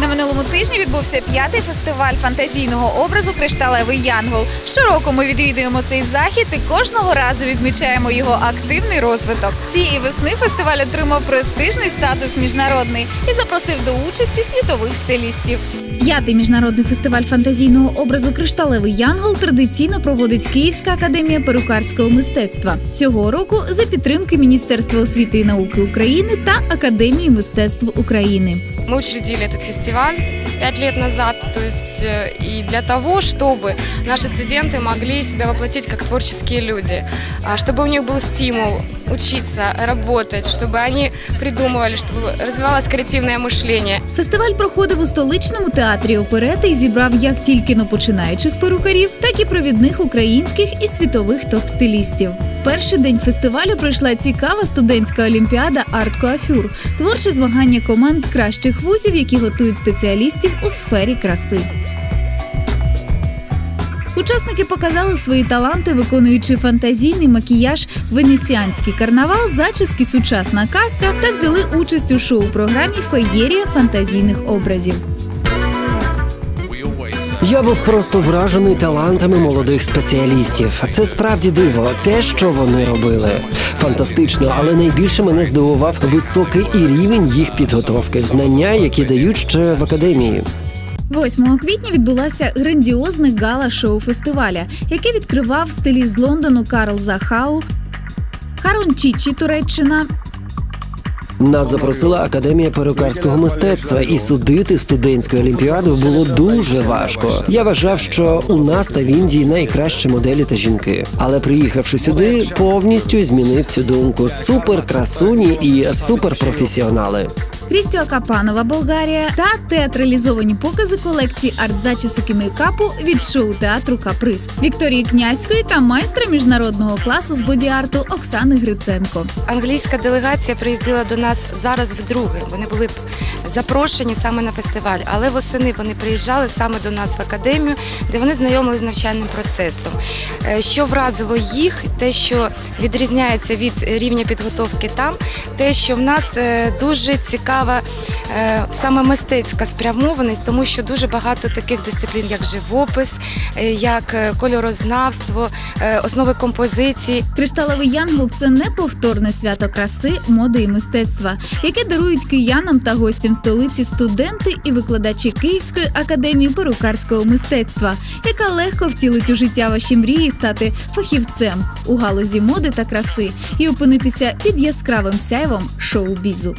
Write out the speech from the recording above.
На минулому тижні відбувся п'ятий фестиваль фантазійного образу Кришталевий Янгол. Щороку ми відвідуємо цей захід і кожного разу відмічаємо його активний розвиток. Цієї весни фестиваль отримав престижний статус міжнародний і запросив до участі світових стилістів. П'ятий міжнародний фестиваль фантазійного образу Кришталевий Янгол традиційно проводить Київська академія перукарського мистецтва цього року за підтримки Міністерства освіти і науки України та Академії мистецтв України. Мы учредили этот фестиваль пять лет назад, то есть э, и для того, чтобы наши студенты могли себя воплотить как творческие люди, а, чтобы у них был стимул учиться, работать, чтобы они придумывали, чтобы развивалось креативное мышление. Фестиваль проходив у столичному театрі оперети і зібрав як тільки но починаючих перукарів, так і провідних українських і світових топ-стилістів. В перший день фестивалю пройшла цікава студентська олімпіада Арт Коафюр, творче змагання команд кращих вузів, які готують спеціалістів у сфері краси. Учасники показали свої таланти, виконуючи фантазійний макіяж, венеціанський карнавал, зачіски сучасна казка та взяли участь у шоу-програмі Феєрія фантазійних образів. Я був просто вражений талантами молодих спеціалістів. Це справді диво, те, що вони робили. Фантастично, але найбільше мене здивував високий і рівень їх підготовки, знання, які дають ще в академії. 8 квітня відбулася грандіозне гала-шоу фестиваля, яке відкривав стиліст з Лондону Карл Захау, Харон Чічі, Туреччина, Нас запросила академія перукарського мистецтва, і судити студентську олімпіаду було дуже важко. Я вважав, що у нас та в Індії найкращі моделі та жінки. Але приїхавши сюди, повністю змінив цю думку. Супер красуні і супер професіонали. Крістіо Капанова, Болгарія та театралізовані покази колекції арт-зачісок і мейкапу від шоу театру Каприз Вікторії Князької та майстра міжнародного класу з боді-арту Оксани Гриценко. Англійська делегація приїздила до нас зараз вдруге. Вони були запрошені саме на фестиваль, але восени вони приїжджали саме до нас в академію, де вони знайомилися з навчальним процесом. Е, Що вразило їх, те, що відрізняється від рівня підготовки там, те, що в нас е, дуже цікава е, саме мистецька спрямованість, тому що дуже багато таких дисциплін, як живопис, е, як е, кольорознавство, основи композиції. Кришталевий Янгол це неповторне свято краси, моди і мистецтва, яке дарують киянам та гостям столиці студенти і викладачі Київської академії перукарського мистецтва, яка легко втілить у життя ваші мрії стати фахівцем у галузі моди та краси і опинитися під яскравим сяйвом шоу-бізу.